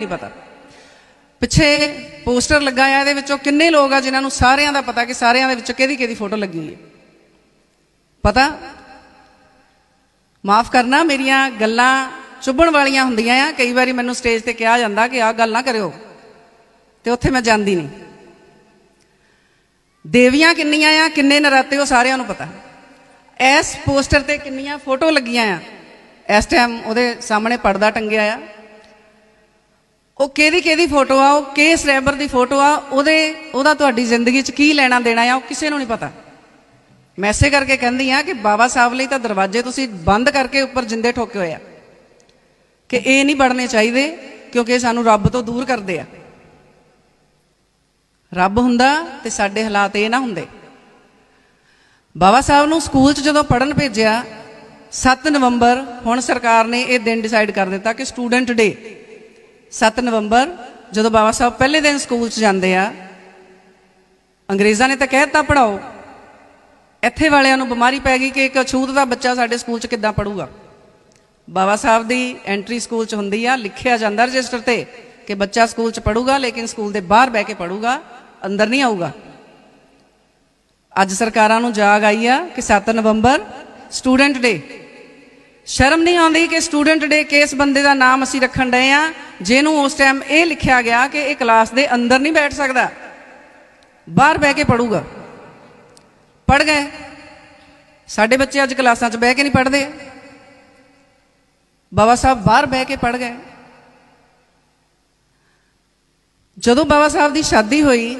ਨਹੀਂ ਪਤਾ। ਪਿੱਛੇ ਪੋਸਟਰ ਲੱਗਾ ਆ, ਇਹਦੇ ਵਿੱਚੋਂ ਕਿੰਨੇ ਲੋਕ ਆ ਜਿਨ੍ਹਾਂ ਨੂੰ ਸਾਰਿਆਂ ਦਾ ਪਤਾ ਕਿ ਸਾਰਿਆਂ ਦੇ ਵਿੱਚੋਂ ਕਿਹਦੀ ਕਿਹਦੀ ਫੋਟੋ ਲੱਗੀ ਹੈ। ਪਤਾ? ਮਾਫ ਕਰਨਾ, ਮੇਰੀਆਂ ਗੱਲਾਂ ਚੁੱਭਣ ਵਾਲੀਆਂ ਹੁੰਦੀਆਂ ਆ। ਕਈ ਵਾਰੀ ਮੈਨੂੰ ਸਟੇਜ ਤੇ ਕਿਹਾ ਜਾਂਦਾ ਕਿ ਆਹ ਗੱਲ ਨਾ ਕਰਿਓ, ਤੇ ਉੱਥੇ ਮੈਂ ਜਾਂਦੀ ਨਹੀਂ। ਦੇਵੀਆਂ ਕਿੰਨੀਆਂ ਆ, ਕਿੰਨੇ ਨਰਾਤੇ ਉਹ ਸਾਰਿਆਂ ਨੂੰ ਪਤਾ। ਇਸ ਪੋਸਟਰ ਤੇ ਕਿੰਨੀਆਂ ਫੋਟੋ ਲੱਗੀਆਂ ਆ। ਇਸ ਟਾਈਮ ਉਹਦੇ ਸਾਹਮਣੇ ਪਰਦਾ ਟੰਗਿਆ ਆ। ਉਹ ਕਿਹਦੀ ਕਿਹਦੀ ਫੋਟੋ ਆ, ਉਹ ਕਿਸ ਰੈਬਰ ਦੀ ਫੋਟੋ ਆ, ਉਹਦੇ, ਉਹਦਾ ਤੁਹਾਡੀ ਜ਼ਿੰਦਗੀ 'ਚ ਕੀ ਲੈਣਾ ਦੇਣਾ ਆ, ਉਹ ਕਿਸੇ ਨੂੰ ਨਹੀਂ ਪਤਾ। ਮੈਂ ਕਰਕੇ ਕਹਿੰਦੀ ਆ ਕਿ ਬਾਬਾ ਸਾਹਿਬ ਲਈ ਤਾਂ ਦਰਵਾਜ਼ੇ ਤੁਸੀਂ ਬੰਦ ਕਰਕੇ ਉੱਪਰ ਜਿੰਦੇ ਠੋਕੇ ਹੋਏ ਆ। ਕਿ ਇਹ ਨਹੀਂ ਬੜਨੇ ਚਾਹੀਦੇ, ਕਿਉਂਕਿ ਇਹ ਸਾਨੂੰ ਰੱਬ ਤੋਂ ਦੂਰ ਕਰਦੇ ਆ। ਰੱਬ ਹੁੰਦਾ ਤੇ ਸਾਡੇ ਹਾਲਾਤ ਇਹ ਨਾ ਹੁੰਦੇ। ਬਾਬਾ ਸਾਹਿਬ ਨੂੰ ਸਕੂਲ 'ਚ ਜਦੋਂ ਪੜਨ ਭੇਜਿਆ 7 ਨਵੰਬਰ ਹੁਣ ਸਰਕਾਰ ਨੇ ਇਹ ਦਿਨ ਡਿਸਾਈਡ ਕਰ ਦਿੱਤਾ ਕਿ ਸਟੂਡੈਂਟ ਡੇ। 7 ਨਵੰਬਰ, ਜਦੋਂ ਬਾਬਾ ਸਾਹਿਬ ਪਹਿਲੇ ਦਿਨ ਸਕੂਲ 'ਚ ਜਾਂਦੇ ਆ, ਅੰਗਰੇਜ਼ਾਂ ਨੇ ਤਾਂ ਕਹਿ ਦਿੱਤਾ ਪੜਾਓ ਇੱਥੇ ਵਾਲਿਆਂ ਨੂੰ ਬਿਮਾਰੀ ਪੈ ਗਈ ਕਿ ਇੱਕ ਅਛੂਤ ਦਾ ਬੱਚਾ ਸਾਡੇ ਸਕੂਲ 'ਚ ਕਿੱਦਾਂ ਪੜੂਗਾ ਬਾਬਾ ਸਾਹਿਬ ਦੀ ਐਂਟਰੀ ਸਕੂਲ 'ਚ ਹੁੰਦੀ ਆ, ਲਿਖਿਆ ਜਾਂਦਾ ਰਜਿਸਟਰ ਤੇ ਕਿ ਬੱਚਾ ਸਕੂਲ 'ਚ ਪੜੂਗਾ ਲੇਕਿਨ ਸਕੂਲ ਦੇ ਬਾਹਰ ਬਹਿ ਕੇ ਪੜੂਗਾ ਅੰਦਰ ਨਹੀਂ ਆਊਗਾ। ਅੱਜ ਸਰਕਾਰਾਂ ਨੂੰ ਜਾਗ ਆਈ ਆ ਕਿ 7 ਨਵੰਬਰ, ਸਟੂਡੈਂਟ ਡੇ। ਸ਼ਰਮ ਨਹੀਂ ਆਉਂਦੀ ਕਿ ਸਟੂਡੈਂਟ ਡੇ ਕਿਸ ਬੰਦੇ ਦਾ ਨਾਮ ਅਸੀਂ ਰੱਖਣ ਡਏ ਆ, ਜਿਹਨੂੰ ਉਸ ਟਾਈਮ ਇਹ ਲਿਖਿਆ ਗਿਆ ਕਿ ਇਹ ਕਲਾਸ ਦੇ ਅੰਦਰ ਨਹੀਂ ਬੈਠ ਸਕਦਾ। ਬਾਹਰ ਬਹਿ ਕੇ ਪੜੂਗਾ। ਪੜ ਗਏ। ਸਾਡੇ ਬੱਚੇ ਅੱਜ ਕਲਾਸਾਂ 'ਚ ਬਹਿ ਕੇ ਨਹੀਂ ਪੜ੍ਹਦੇ। ਬਾਬਾ ਸਾਹਿਬ ਬਾਹਰ ਬਹਿ ਕੇ ਪੜ ਗਏ। ਜਦੋਂ ਬਾਬਾ ਸਾਹਿਬ ਦੀ ਸ਼ਾਦੀ ਹੋਈ,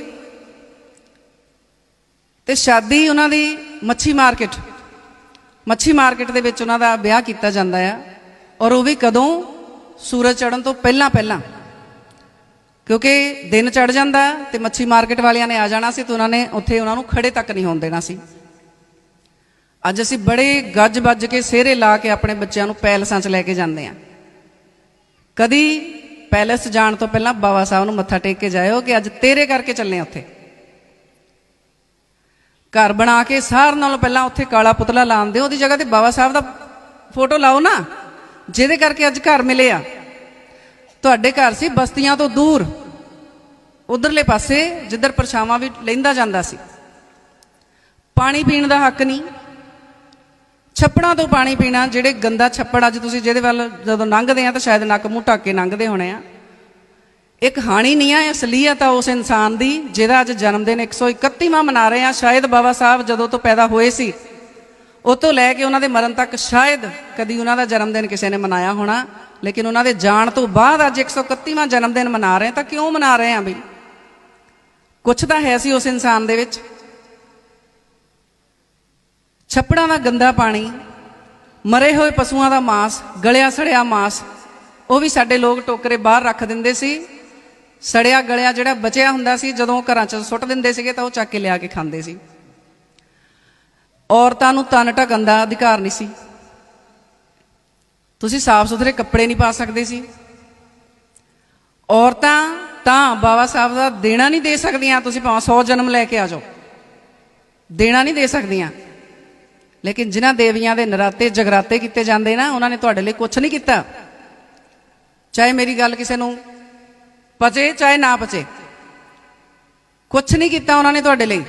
ਤੇ ਸ਼ਾਦੀ ਉਹਨਾਂ ਦੀ ਮੱਛੀ ਮਾਰਕੀਟ ਮੱਛੀ ਮਾਰਕੀਟ ਦੇ ਵਿੱਚ ਉਹਨਾਂ ਦਾ ਵਿਆਹ ਕੀਤਾ ਜਾਂਦਾ ਆ ਔਰ ਉਹ ਵੀ ਕਦੋਂ ਸੂਰਜ ਚੜ੍ਹਨ ਤੋਂ ਪਹਿਲਾਂ ਪਹਿਲਾਂ। ਕਿਉਂਕਿ ਦਿਨ ਚੜ ਜਾਂਦਾ ਤੇ ਮੱਛੀ ਮਾਰਕੀਟ ਵਾਲਿਆਂ ਨੇ ਆ ਜਾਣਾ ਸੀ ਤੇ ਉਹਨਾਂ ਨੇ ਉੱਥੇ ਉਹਨਾਂ ਨੂੰ ਖੜੇ ਤੱਕ ਨਹੀਂ ਹੋਣ ਦੇਣਾ ਸੀ। ਅੱਜ ਅਸੀਂ ਬੜੇ ਗੱਜ ਵੱਜ ਕੇ ਸਿਹਰੇ ਲਾ ਕੇ ਆਪਣੇ ਬੱਚਿਆਂ ਨੂੰ ਪੈਲਸਾਂ 'ਚ ਲੈ ਕੇ ਜਾਂਦੇ ਆ ਕਦੀ ਪੈਲਸ ਜਾਣ ਤੋਂ ਪਹਿਲਾਂ ਬਾਬਾ ਸਾਹਿਬ ਨੂੰ ਮੱਥਾ ਟੇਕ ਕੇ ਜਾਇਓ ਕਿ ਅੱਜ ਤੇਰੇ ਕਰਕੇ ਚੱਲੇ ਆ ਉੱਥੇ। ਘਰ ਬਣਾ ਕੇ ਸਾਰ ਨਾਲੋਂ ਪਹਿਲਾਂ ਉੱਥੇ ਕਾਲਾ ਪੁਤਲਾ ਲਾਉਂਦੇ ਉਹਦੀ ਜਗ੍ਹਾ ਤੇ ਬਾਬਾ ਸਾਹਿਬ ਦਾ ਫੋਟੋ ਲਾਓ ਨਾ, ਜਿਹਦੇ ਕਰਕੇ ਅੱਜ ਘਰ ਮਿਲੇ ਆ। ਤੁਹਾਡੇ ਘਰ ਸੀ ਬਸਤੀਆਂ ਤੋਂ ਦੂਰ। ਉਧਰਲੇ ਪਾਸੇ ਜਿੱਧਰ ਪਰਛਾਵਾਂ ਵੀ ਲੈਂਦਾ ਜਾਂਦਾ ਸੀ। ਪਾਣੀ ਪੀਣ ਦਾ ਹੱਕ ਨਹੀਂ। ਛੱਪੜਾਂ ਤੋਂ ਪਾਣੀ ਪੀਣਾ, ਜਿਹੜੇ ਗੰਦਾ ਛੱਪੜ ਅੱਜ ਤੁਸੀਂ ਜਿਹਦੇ ਵੱਲ ਜਦੋਂ ਲੰਘਦੇ ਆ ਤਾਂ ਸ਼ਾਇਦ ਨੱਕ ਮੂੰਹ ਢੱਕ ਕੇ ਲੰਘਦੇ ਹੋਣੇ ਆ। ਇੱਕ ਕਹਾਣੀ ਨਹੀਂ ਆ ਅਸਲੀਅਤ ਆ ਉਸ ਇਨਸਾਨ ਦੀ, ਜਿਹਦਾ ਅੱਜ ਜਨਮ ਦਿਨ 131ਵਾਂ ਮਨਾ ਰਹੇ ਆ। ਸ਼ਾਇਦ ਬਾਬਾ ਸਾਹਿਬ ਜਦੋਂ ਤੋਂ ਪੈਦਾ ਹੋਏ ਸੀ, ਉਹ ਤੋਂ ਲੈ ਕੇ ਉਹਨਾਂ ਦੇ ਮਰਨ ਤੱਕ ਸ਼ਾਇਦ ਕਦੀ ਉਹਨਾਂ ਦਾ ਜਨਮ ਦਿਨ ਕਿਸੇ ਨੇ ਮਨਾਇਆ ਹੋਣਾ। ਲੇਕਿਨ ਉਹਨਾਂ ਦੇ ਜਾਣ ਤੋਂ ਬਾਅਦ ਅੱਜ 131ਵਾਂ ਜਨਮ ਦਿਨ ਮਨਾ ਰਹੇ ਤਾਂ ਕਿਉਂ ਮਨਾ ਰਹੇ ਆ ਬਈ? ਕੁਛ ਤਾਂ ਹੈ ਸੀ ਉਸ ਇਨਸਾਨ ਦੇ ਵਿੱਚ। ਛੱਪੜਾਂ ਦਾ ਗੰਦਾ ਪਾਣੀ, ਮਰੇ ਹੋਏ ਪਸ਼ੂਆਂ ਦਾ ਮਾਸ, ਗਲਿਆ ਸੜਿਆ ਮਾਸ, ਉਹ ਵੀ ਸਾਡੇ ਲੋਕ ਟੋਕਰੇ ਬਾਹਰ ਰੱਖ ਦਿੰਦੇ ਸੀ। ਸੜਿਆ ਗਲਿਆ ਜਿਹੜਾ ਬਚਿਆ ਹੁੰਦਾ ਸੀ, ਜਦੋਂ ਉਹ ਘਰਾਂ 'ਚ ਸੁੱਟ ਦਿੰਦੇ ਸੀਗੇ ਤਾਂ ਉਹ ਚੱਕ ਕੇ ਲਿਆ ਕੇ ਖਾਂਦੇ ਸੀ। ਔਰਤਾਂ ਨੂੰ ਤਨ ਢਕਣ ਦਾ ਅਧਿਕਾਰ ਨਹੀਂ ਸੀ। ਤੁਸੀਂ ਸਾਫ਼ ਸੁਥਰੇ ਕੱਪੜੇ ਨਹੀਂ ਪਾ ਸਕਦੇ ਸੀ। ਔਰਤਾਂ ਤਾਂ ਬਾਬਾ ਸਾਹਿਬ ਦਾ ਦੇਣਾ ਨਹੀਂ ਦੇ ਸਕਦੀਆਂ। ਤੁਸੀਂ ਭਾਵੇਂ 100 ਜਨਮ ਲੈ ਕੇ ਆ ਜਾਓ। ਦੇਣਾ ਨਹੀਂ ਦੇ ਸਕਦੀਆਂ। ਲੇਕਿਨ ਜਿਨ੍ਹਾਂ ਦੇਵੀਆਂ ਦੇ ਨਰਾਤੇ, ਜਗਰਾਤੇ ਕੀਤੇ ਜਾਂਦੇ ਨਾ, ਉਹਨਾਂ ਨੇ ਤੁਹਾਡੇ ਲਈ ਕੁਝ ਨਹੀਂ ਕੀਤਾ। ਚਾਹੇ ਮੇਰੀ ਗੱਲ ਕਿਸੇ ਨੂੰ ਪਚੇ ਚਾਹੇ ਨਾ ਪਚੇ ਕੁਝ ਨਹੀਂ ਕੀਤਾ ਉਹਨਾਂ ਨੇ ਤੁਹਾਡੇ ਲਈ।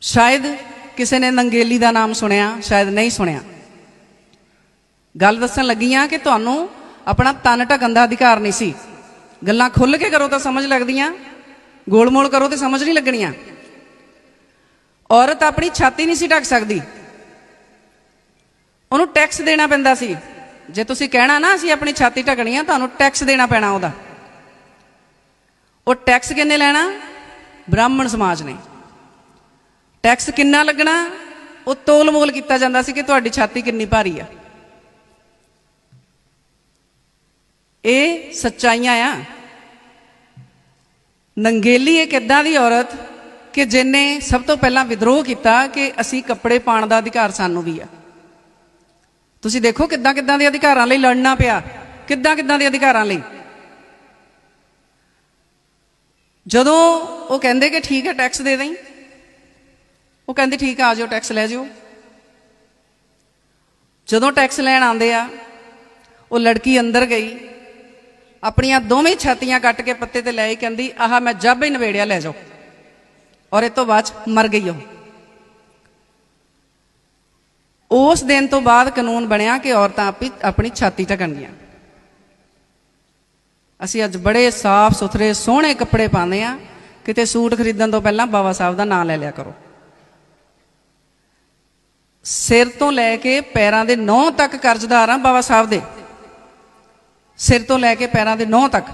ਸ਼ਾਇਦ ਕਿਸੇ ਨੇ ਨੰਗੇਲੀ ਦਾ ਨਾਮ ਸੁਣਿਆ, ਸ਼ਾਇਦ ਨਹੀਂ ਸੁਣਿਆ। ਗੱਲ ਦੱਸਣ ਲੱਗੀ ਆ ਕਿ ਤੁਹਾਨੂੰ ਆਪਣਾ ਤਨ ਢਕਣ ਦਾ ਅਧਿਕਾਰ ਨਹੀਂ ਸੀ। ਗੱਲਾਂ ਖੁੱਲ ਕੇ ਕਰੋ ਤਾਂ ਸਮਝ ਲੱਗਦੀਆਂ, ਗੋਲਮੋਲ ਕਰੋ ਤੇ ਸਮਝ ਨਹੀਂ ਲੱਗਣੀਆਂ। ਔਰਤ ਆਪਣੀ ਛਾਤੀ ਨਹੀਂ ਸੀ ਢੱਕ ਸਕਦੀ। ਉਹਨੂੰ ਟੈਕਸ ਦੇਣਾ ਪੈਂਦਾ ਸੀ। ਜੇ ਤੁਸੀਂ ਕਹਿਣਾ ਨਾ ਅਸੀਂ ਆਪਣੀ ਛਾਤੀ ਢਕਣੀ ਆ, ਤੁਹਾਨੂੰ ਟੈਕਸ ਦੇਣਾ ਪੈਣਾ ਉਹਦਾ। ਉਹ ਟੈਕਸ ਕਿੰਨੇ ਲੈਣਾ? ਬ੍ਰਾਹਮਣ ਸਮਾਜ ਨੇ। ਟੈਕਸ ਕਿੰਨਾ ਲੱਗਣਾ? ਉਹ ਤੋਲ ਮੋਲ ਕੀਤਾ ਜਾਂਦਾ ਸੀ ਕਿ ਤੁਹਾਡੀ ਛਾਤੀ ਕਿੰਨੀ ਭਾਰੀ ਆ। ਇਹ ਸੱਚਾਈਆਂ ਆ। ਨੰਗੇਲੀ ਇੱਕ ਇਦਾਂ ਦੀ ਔਰਤ ਕਿ ਜਿਨੇ ਸਭ ਤੋਂ ਪਹਿਲਾਂ ਵਿਦਰੋਹ ਕੀਤਾ ਕਿ ਅਸੀਂ ਕੱਪੜੇ ਪਾਣ ਦਾ ਅਧਿਕਾਰ ਸਾਨੂੰ ਵੀ ਆ। ਤੁਸੀਂ ਦੇਖੋ ਕਿੱਦਾਂ ਕਿੱਦਾਂ ਦੇ ਅਧਿਕਾਰਾਂ ਲਈ ਲੜਨਾ ਪਿਆ। ਕਿੱਦਾਂ ਕਿੱਦਾਂ ਦੇ ਅਧਿਕਾਰਾਂ ਲਈ। ਜਦੋਂ ਉਹ ਕਹਿੰਦੇ ਕਿ ਠੀਕ ਹੈ ਟੈਕਸ ਦੇ ਦੇਈ। ਉਹ ਕਹਿੰਦੇ ਠੀਕ ਆ ਆ ਜਾਓ ਟੈਕਸ ਲੈ ਜਾਓ। ਜਦੋਂ ਟੈਕਸ ਲੈਣ ਆਉਂਦੇ ਆ, ਉਹ ਲੜਕੀ ਅੰਦਰ ਗਈ। ਆਪਣੀਆਂ ਦੋਵੇਂ ਛਾਤੀਆਂ ਕੱਟ ਕੇ ਪੱਤੇ ਤੇ ਲੈ ਆਈ, ਕਹਿੰਦੀ, ਆਹ, ਮੈਂ ਜੱਬ ਹੀ ਨਵੇੜਿਆ ਲੈ ਜਾਓ। ਔਰ ਇਹ ਤੋਂ ਬਾਅਦ 'ਚ ਮਰ ਗਈ ਉਹ। ਉਸ ਦਿਨ ਤੋਂ ਬਾਅਦ ਕਾਨੂੰਨ ਬਣਿਆ ਕਿ ਔਰਤਾਂ ਆਪਣੀ ਛਾਤੀ ਢਕਣਗੀਆਂ। ਅਸੀਂ ਅੱਜ ਬੜੇ ਸਾਫ਼ ਸੁਥਰੇ, ਸੋਹਣੇ ਕੱਪੜੇ ਪਾਉਂਦੇ ਆ ਕਿਤੇ ਸੂਟ ਖਰੀਦਣ ਤੋਂ ਪਹਿਲਾਂ ਬਾਬਾ ਸਾਹਿਬ ਦਾ ਨਾਮ ਲੈ ਲਿਆ ਕਰੋ। ਸਿਰ ਤੋਂ ਲੈ ਕੇ ਪੈਰਾਂ ਦੇ ਨਹੁੰ ਤੱਕ ਕਰਜ਼ਦਾਰ ਆ ਬਾਬਾ ਸਾਹਿਬ ਦੇ। ਸਿਰ ਤੋਂ ਲੈ ਕੇ ਪੈਰਾਂ ਦੇ ਨਹੁੰ ਤੱਕ।